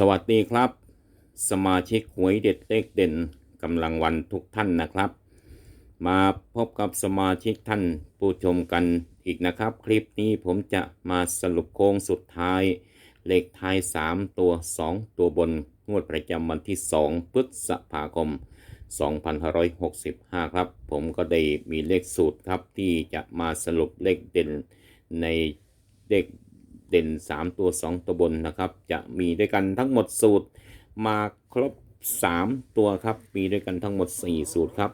สวัสดีครับ สมาชิกหวยเด็ดเลขเด่นกำลังวันทุกท่านนะครับ มาพบกับสมาชิกท่านผู้ชมกันอีกนะครับ คลิปนี้ผมจะมาสรุปโค้งสุดท้าย เลขท้าย 3 ตัว 2 ตัวบนงวดประจำวันที่ 2 พฤษภาคม 2565 ครับ ผมก็ได้มีเลขสูตรครับที่จะมาสรุปเลขเด่นในเลข เด่น 3 ตัว 2 ตัวบนนะครับ จะมีด้วยกันทั้งหมดสูตรมาครบ 3 ตัวครับ มีด้วยกันทั้งหมด 4 สูตรครับ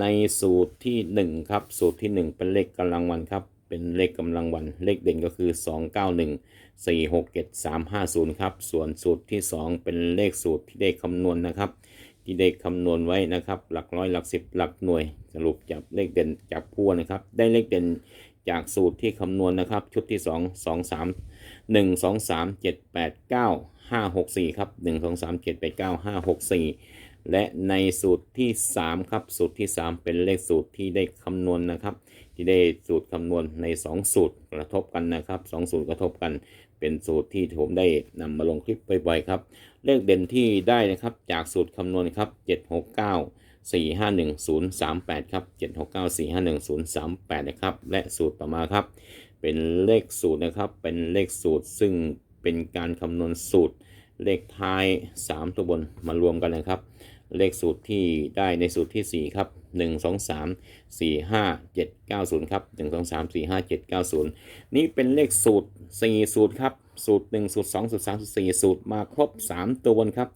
ในสูตรที่ 1 ครับ สูตรที่ 1 เป็นเลขกำลังวันครับ เป็นเลขกำลังวัน เลขเด่นก็คือ 291 4 6 7 3 5 0 ครับ ส่วนสูตรที่ 2 เป็นเลขสูตรที่ได้คำนวณนะครับ ที่ได้คำนวณไว้นะครับ หลักร้อยหลักสิบหลักหน่วย สรุปจับเลขเด่นจับพัวนะครับ ได้เลขเด่น จากสูตรที่คำนวณนะครับ ชุดที่ 2 2 3 1 2 3 7 8 9 5 6 4 ครับ 1 2 3 7 8 9 5 6 4 และในสูตรที่ 3 ครับ สูตรที่ 3 เป็นเลขสูตรที่ได้คำนวณนะครับ ที่ได้สูตรคำนวณใน 2 สูตรกระทบกันนะครับ 2 สูตรกระทบกันเป็นสูตรที่ผมได้นำมาลงคลิปบ่อยๆครับ เลขเด่นที่ได้นะครับจากสูตรคำนวณครับ 769 451038 ครับ 769 451038 นะครับ และสูตรต่อมาครับ เป็นเลขสูตรนะครับ เป็นเลขสูตรซึ่งเป็นการคำนวณสูตรเลขท้าย 3 ตัวบนมารวมกันนะครับ เลขสูตรที่ได้ในสูตรที่ 4 ครับ 1 2 3 4 5 7 9 0 ครับ 1 2 3 4 5 7 9 0 นี่เป็นเลขสูตร 4 สูตรครับ สูตร 1 สูตร 2 สูตร 3 สูตร 4 สูตรมาครบ 3 ตัวบนครับ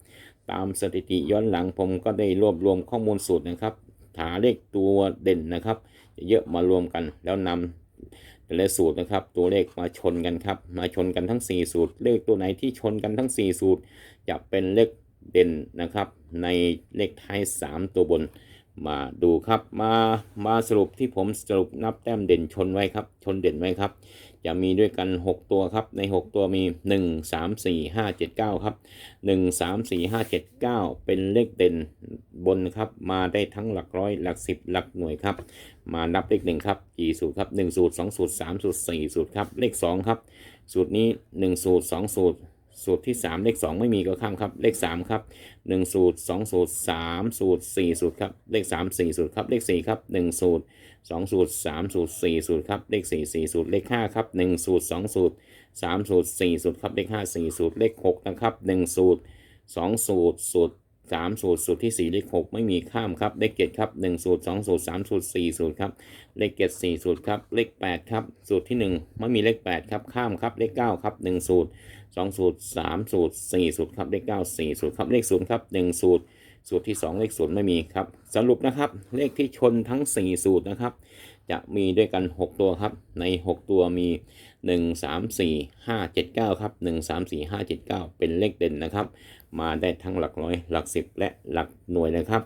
ตามสถิติย้อนหลังผมก็ได้รวบรวมข้อมูลสูตรนะครับ หาเลขตัวเด่นนะครับ เยอะมารวมกันแล้วนำแต่ละสูตรนะครับ ตัวเลขมาชนกันครับ มาชนกันทั้ง 4 สูตร เลขตัวไหนที่ชนกันทั้ง 4 สูตร จะเป็นเลขเด่นนะครับ ในเลขท้าย 3 ตัวบน มาดูครับมามาสรุปที่ผมสรุปนับแต้มเด่นชนไว้ครับ ชนเด่นไว้ครับ จะมีด้วยกัน 6 ตัวครับ ใน 6 ตัวมี 1 3 4 5 7 9 ครับ 1 3 4 5 7 9 เป็นเลขเด่นบนครับ มาได้ทั้งหลักร้อย หลักสิบหลักหน่วยครับ มานับเลขหนึ่งครับกี่สูตรครับ 1 สูตร 2 สูตร 3 สูตร 4 สูตรครับ เลข 2 ครับ สูตรนี้ 1 สูตร 2 สูตร สูตรที่ 3 เลข 2 ไม่มีก็ข้ามครับ เลข 3 ครับ 1 สูตร 2 สูตร 3 สูตร 4 สูตรครับ เลข 3 4 สูตรครับ เลข 4 ครับ 1 สูตร 2 สูตร 3 สูตร 4 สูตรครับ เลข 4 4 สูตร เลข 5 ครับ 1 สูตร 2 สูตร 3 สูตร 4 สูตรครับ เลข 5 4 สูตร เลข 6 นะครับ 1 สูตร 2 สูตร สูตร 3 สูตร สูตรที่ 4 เลข 6 ไม่มีข้ามครับ เลข 7 ครับ 1 สูตร 2 สูตร 3 สูตร 4 สูตรครับ เลข 7 4 สูตรครับ เลข 8 ครับ สูตรที่ 1 ไม่มีเลข 8 ครับ ข้ามครับ เลข 9 ครับ 1 สูตร 2 สูตร 3 สูตร 4 สูตรครับเลข9 4 สูตรครับเลข0ครับ 1 สูตร สูตรที่ 2 เลข0ไม่มีครับ สรุปนะครับ เลขที่ชนทั้ง 4 สูตรนะครับ จะมีด้วยกัน 6 ตัวครับ ใน 6 ตัวมี 1 3 4 5 7 9 ครับ 1 3 4 5 7 9 เป็นเลขเด่นนะครับ มาได้ทั้งหลักร้อย หลักสิบและหลักหน่วยนะครับ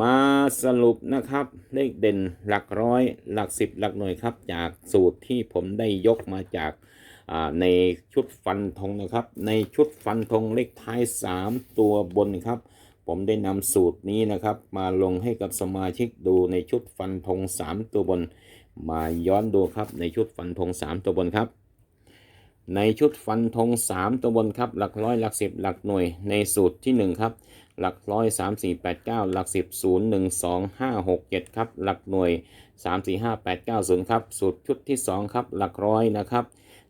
มาสรุปนะครับ เลขเด่นหลักร้อย หลักสิบหลักหน่วยครับ จากสูตรที่ผมได้ยกมาจาก ในชุดฟันธงนะครับ ในชุดฟันธงเลขท้าย 3 ตัวบนครับ ผมได้นำสูตรนี้นะครับ มาลงให้กับสมาชิกดูในชุดฟันธง3 ตัวบน มาย้อนดูครับในชุดฟันธง3 ตัวบนครับในชุดฟันธง3 ตัวบนครับ หลักร้อยหลักสิบหลักหน่วยในสูตรที่ 1 ครับ หลักร้อย3 4 8 9 หลักสิบ0 1 2 5 6 7 ครับ หลักหน่วย 3 4 5 8 9 0 ครับ สูตรชุดที่ 2 ครับ หลักร้อยนะครับ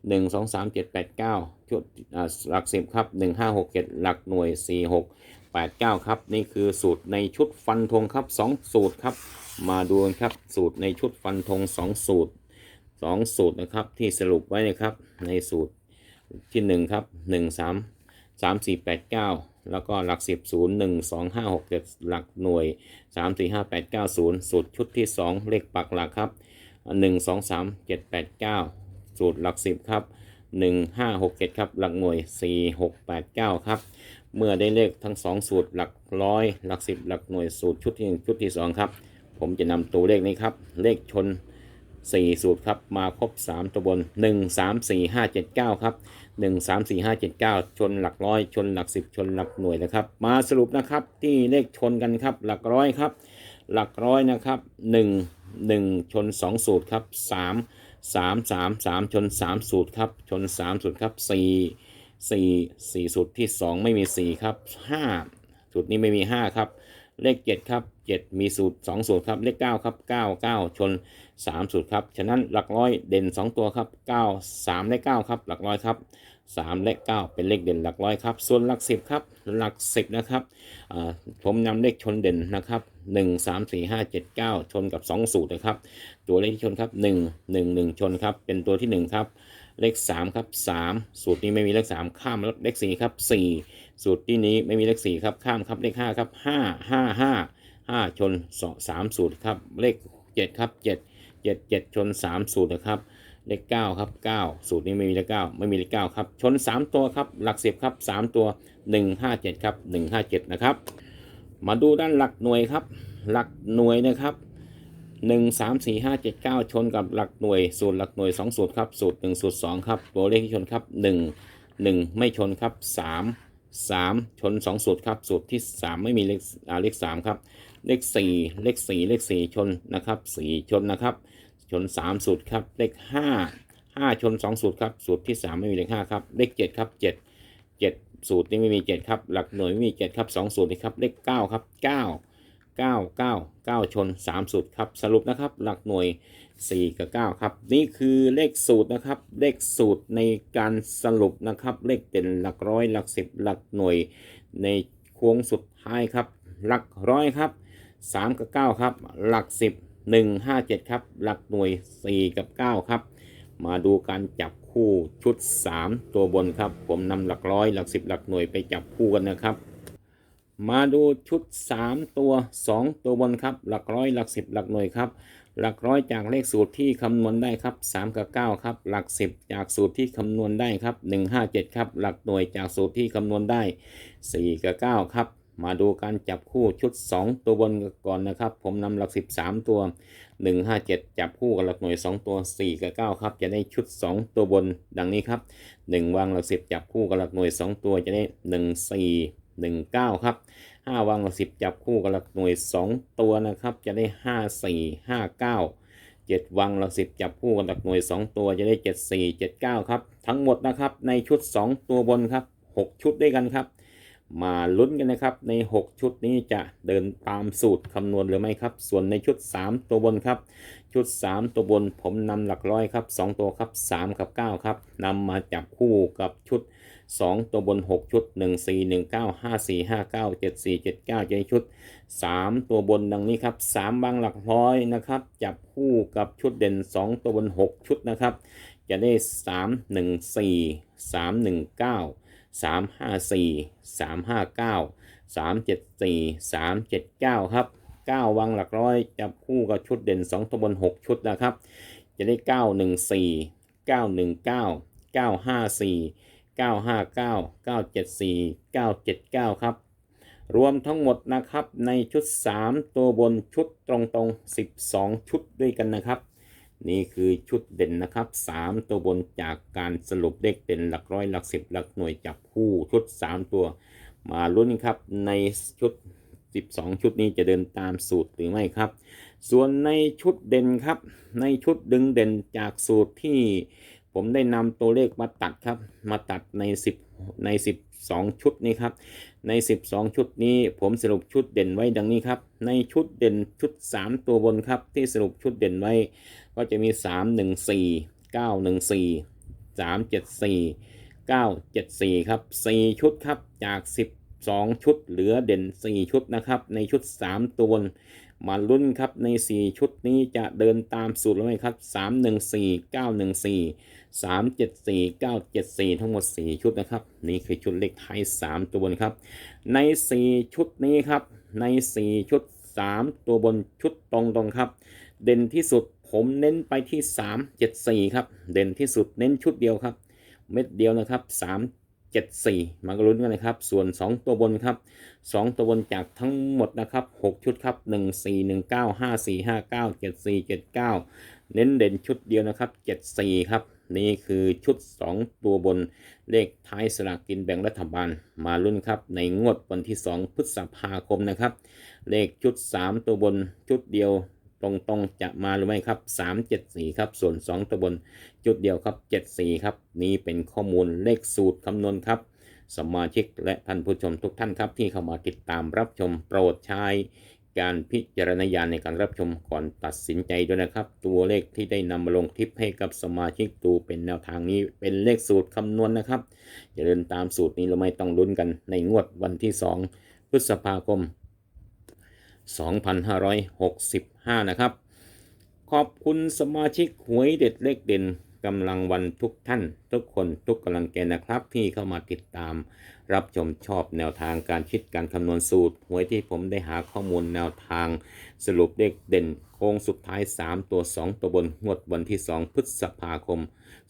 หนึ่งสองสามเจ็ดแปดเก้าชุดหลักสิบครับหนึ่งห้าหกเจ็ดหลักหน่วยสี่หกแปดเก้าครับ นี่คือสูตรในชุดฟันธงครับสองสูตรครับ มาดูกันครับสูตรในชุดฟันธงสองสูตรสองสูตรนะครับที่สรุปไว้นะครับในสูตรที่หนึ่งครับหนึ่งสามสามสี่แปดเก้าแล้วก็หลักสิบศูนย์หนึ่งสองห้าหกเจ็ดหลักหน่วยสามสี่ห้าแปดเก้าศูนย์สูตรชุดที่สองเลขปักหลักครับหนึ่งสองสามเจ็ดแปดเก้า สูตรหลัก10ครับ1 5 6 7ครับ หลักหน่วย4 6 8 9ครับ เมื่อได้เลขทั้ง2สูตรหลักร้อยหลัก10หลักหน่วยสูตรชุดที่1ชุดที่2ครับ ผมจะนำตัวเลขนี้ครับ เลขชน4สูตรครับมาครบ3ตัวบน1 3 4 5 7 9ครับ1 3 4 5 7 9ชนหลักร้อยชนหลัก10ชนหลักหน่วยนะครับ มาสรุปนะครับที่เลขชนกันครับ หลักร้อยครับ หลักร้อยนะครับ1 1ชน2สูตรครับ 3 3 3 3ชน3สูตรครับ ชน3สูตรครับ4สี่สี่สูตรที่สองไม่มีสี่ครับห้าสูตรนี้ไม่มีห้าครับ เลขเจ็ดครับเจ็ดมีสูตรสองสูตรครับเลขเก้าครับเก้าเก้าชนสามสูตรครับ ฉะนั้นหลักร้อยเด่นสองตัวครับเก้าสามและเก้าครับ หลักร้อยครับ สามและเก้าเป็นเลขเด่นหลักร้อยครับ ส่วนหลักสิบครับ หลักสิบนะครับผมนำเลขชนเด่นนะครับหนึ่งสามสี่ห้าเจ็ดเก้าชนกับสองสูตรนะครับ ตัวเลขที่ชนครับหนึ่งหนึ่งหนึ่งชนครับ เป็นตัวที่หนึ่งครับเลขสามครับสามสูตรนี้ไม่มีเลขสามข้ามแล้วเลขสี่ครับสี่สูตรที่นี้ไม่มีเลขสี่ครับ ข้ามครับเลขห้าครับห้าห้าห้าห้าชนสองสามสูตรครับ เลขเจ็ดครับเจ็ดเจ็ดเจ็ดชนสามสูตรนะครับ เลขเก้าครับเก้าสูตรนี้ไม่มีเลขเก้าไม่มีเลขเก้าครับ ชนสามตัวครับ หลักสิบครับสามตัวหนึ่งห้าเจ็ดครับหนึ่งห้าเจ็ดนะครับ มาดูด้านหลักหน่วยครับ หลักหน่วยนะครับหนึ่งสามสี่ห้าเจ็ดเก้าชนกับหลักหน่วย สูตรหลักหน่วยสองสูตรครับ สูตรหนึ่งสูตรสองครับ ตัวเลขที่ชนครับหนึ่งหนึ่งไม่ชนครับสามสามชนสองสูตรครับ สูตรที่สามไม่มีเลขอ่าเลขสามครับ เลขสี่เลขสี่เลขสี่ชนนะครับสี่ชนนะครับ ชนสามสูตรครับ เลขห้าห้าชนสองสูตรครับ สูตรที่สามไม่มีเลขห้าครับ เลขเจ็ดครับเจ็ดเจ็ดสูตรนี้ไม่มีเจ็ดครับ หลักหน่วยไม่มีเจ็ดครับสองสูตรนี่ครับ เลขเก้าครับเก้า9 9 9 ชน 3 สูตรครับ สรุปนะครับ หลักหน่วย 4 กับ 9 ครับ นี่คือเลขสูตรนะครับ เลขสูตรในการสรุปนะครับ เลขเด่นหลักร้อย หลักสิบหลักหน่วย ในโค้งสุดท้ายครับ หลักร้อยครับ 3 กับ 9 ครับ หลัก 10 1 5 7 ครับ หลักหน่วย 4 กับ 9 ครับ มาดูการจับคู่ชุด 3 ตัวบนครับ ผมนำหลักร้อยหลัก 10 หลักหน่วยไปจับคู่กันนะครับ มาดูชุด 3 ตัว 2 ตัวบนครับ หลักร้อยหลัก 10 หลักหน่วยครับหลักร้อยจากเลขสูตรที่คำนวณได้ครับ 3 กับ 9 ครับ หลัก 10 จากสูตรที่คำนวณได้ครับ 157 ครับ หลักหน่วยจากสูตรที่คำนวณได้ 4 กับ 9 ครับ มาดูการจับคู่ชุด 2 ตัวบนก่อนนะครับ ผมนำหลัก 13 ตัว 157 จับคู่กับหลักหน่วย 2 ตัว 4 กับ 9 ครับ จะได้ชุด 2 ตัวบนดังนี้ครับ 1 วางหลัก 10 จับคู่กับหลักหน่วย 2 ตัวจะได้ 1 4 1 9 ครับ 5 วางหลัก 10 จับคู่กับหลักหน่วย 2 ตัวนะครับ จะได้ 5 4 5 9 7วางหลัก10จับคู่กับหลักหน่วย 2 ตัวจะได้ 7 4 7 9 ครับ ทั้งหมดนะครับในชุด 2 ตัวบนครับ 6 ชุดด้วยกันครับ มาลุ้นกันนะครับ ใน 6 ชุดนี้จะเดินตามสูตรคำนวณหรือไม่ครับ ส่วนในชุด 3 ตัวบนครับ ชุด 3 ตัวบนผมนำหลักร้อยครับ 2 ตัวครับ 3 กับ 9 ครับนำมาจับคู่กับชุด 2 ตัวบน 6 ชุด 1 4 1 9 5 4 5 9 7 4 7 9จะได้ชุด 3 ตัวบนดังนี้ครับ 3 บางหลักร้อยนะครับ จับคู่กับชุดเด่น 2 ตัวบน 6 ชุดนะครับ จะได้ 3 1 4 3 1 9 3 5 4 3 5 9 3 7 4 3 7 9 ครับ 9วางหลักร้อยจับคู่กับชุดเด่น 2ตัวบน6ชุดนะครับ จะได้ 9 1 4 9 1 9 9 5 4 959 974 979 ครับ รวมทั้งหมดนะครับในชุด 3 ตัวบนชุดตรงๆ 12 ชุดด้วยกันนะครับ นี่คือชุดเด่นนะครับ 3 ตัวบนจากการสรุปเลขเด่นหลักร้อยหลักสิบหลักหน่วยจับคู่ชุด 3 ตัว มาลุ้นครับในชุด 12 ชุดนี้จะเดินตามสูตรหรือไม่ครับ ส่วนในชุดเด่นครับ ในชุดดึงเด่นจากสูตรที่ผมได้นำตัวเลขมาตัดครับ มาตัดใน 10 ใน 12 ชุดนี้ครับ ใน 12 ชุดนี้ผมสรุปชุดเด่นไว้ดังนี้ครับ ในชุดเด่นชุด 3 ตัวบนครับ ที่สรุปชุดเด่นไว้ ก็จะมี 3 1 4 9 1 4 3 7 4 9 7 4 ครับ 4 ชุดครับจาก 12 ชุดเหลือเด่น 4 ชุดนะครับ ในชุด 3 ตัวบน มาลุ้นครับใน 4 ชุดนี้จะเดินตามสูตรหรือไม่ครับ 3 1 4 9 1 4 3 7 4 9 7 4 ทั้งหมด 4 ชุดนะครับ นี่คือชุดเลขท้าย3 ตัวบนครับ ใน 4 ชุดนี้ครับ ใน 4 ชุด 3 ตัวบนชุดตรงๆครับ เด่นที่สุดผมเน้นไปที่ 3 7 4 ครับ เด่นที่สุดเน้นชุดเดียวครับ เม็ดเดียวนะครับ 3 7 4 มากรุ้นกันนะครับ ส่วน 2 ตัวบนครับ 2 ตัวบนจากทั้งหมดนะครับ 6 ชุดครับ 1 4 1 9 5 4 5 9 7 4 7 9 เน้นเด่นชุดเดียวนะครับ 7 4 ครับ นี่คือชุด 2 ตัวบนเลขท้ายสลากกินแบ่งรัฐบาล มาลุ้นครับในงวดวันที่ 2 พฤษภาคมนะครับ เลขชุด 3 ตัวบนชุดเดียว ตรงๆจะมาหรือไม่ครับ 374 ครับ ส่วน 2 ตัวบนจุดเดียวครับ 74 ครับ นี้เป็นข้อมูลเลขสูตรคำนวณครับ สมาชิกและท่านผู้ชมทุกท่านครับ ที่เข้ามาติดตามรับชมโปรดใช้การพิจารณญาณในการรับชมก่อนตัดสินใจด้วยนะครับ ตัวเลขที่ได้นำมาลงคลิปให้กับสมาชิกดูเป็นแนวทางนี้เป็นเลขสูตรคำนวณนะครับอย่าเดินตามสูตรนี้เราไม่ต้องลุ้นกันในงวดวันที่ 2 พฤษภาคม 2565 นะครับ ขอบคุณสมาชิกหวยเด็ดเลขเด่นกำลังวันทุกท่าน ทุกคนทุกกำลังใจนะครับ ที่เข้ามาติดตาม รับชมชอบแนวทางการคิดการคำนวณสูตร หวยที่ผมได้หาข้อมูลแนวทาง สรุปเลขเด่น โค้งสุดท้าย 3 ตัว 2 ตัวบนงวดวันที่ 2 พฤษภาคม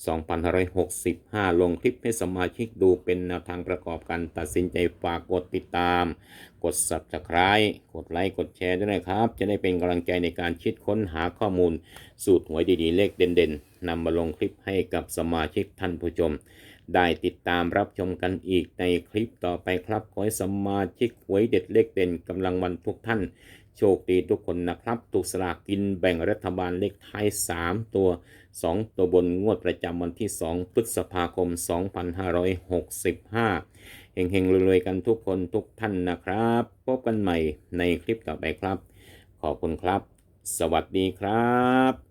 2565 ลงคลิปให้สมาชิกดูเป็นแนวทางประกอบการตัดสินใจฝากกดติดตาม กด subscribe กดไลค์ กดแชร์ด้วยนะครับ จะได้เป็นกำลังใจในการคิดค้นหาข้อมูล สูตรหวยดีๆ เลขเด่นๆนำมาลงคลิปให้กับสมาชิกท่านผู้ชม ได้ติดตามรับชมกันอีกในคลิปต่อไปครับ ขอให้สมาชิกหวยเด็ดเลขเด่นกำลังวันทุกท่าน โชคดีทุกคนนะครับถูกสลากกินแบ่งรัฐบาลเลขท้าย 3 ตัว 2 ตัวบนงวดประจำวันที่ 2 พฤษภาคม 2565 เฮงๆรวยๆกันทุกคนทุกท่านนะครับ พบกันใหม่ในคลิปต่อไปครับ ขอบคุณครับ สวัสดีครับ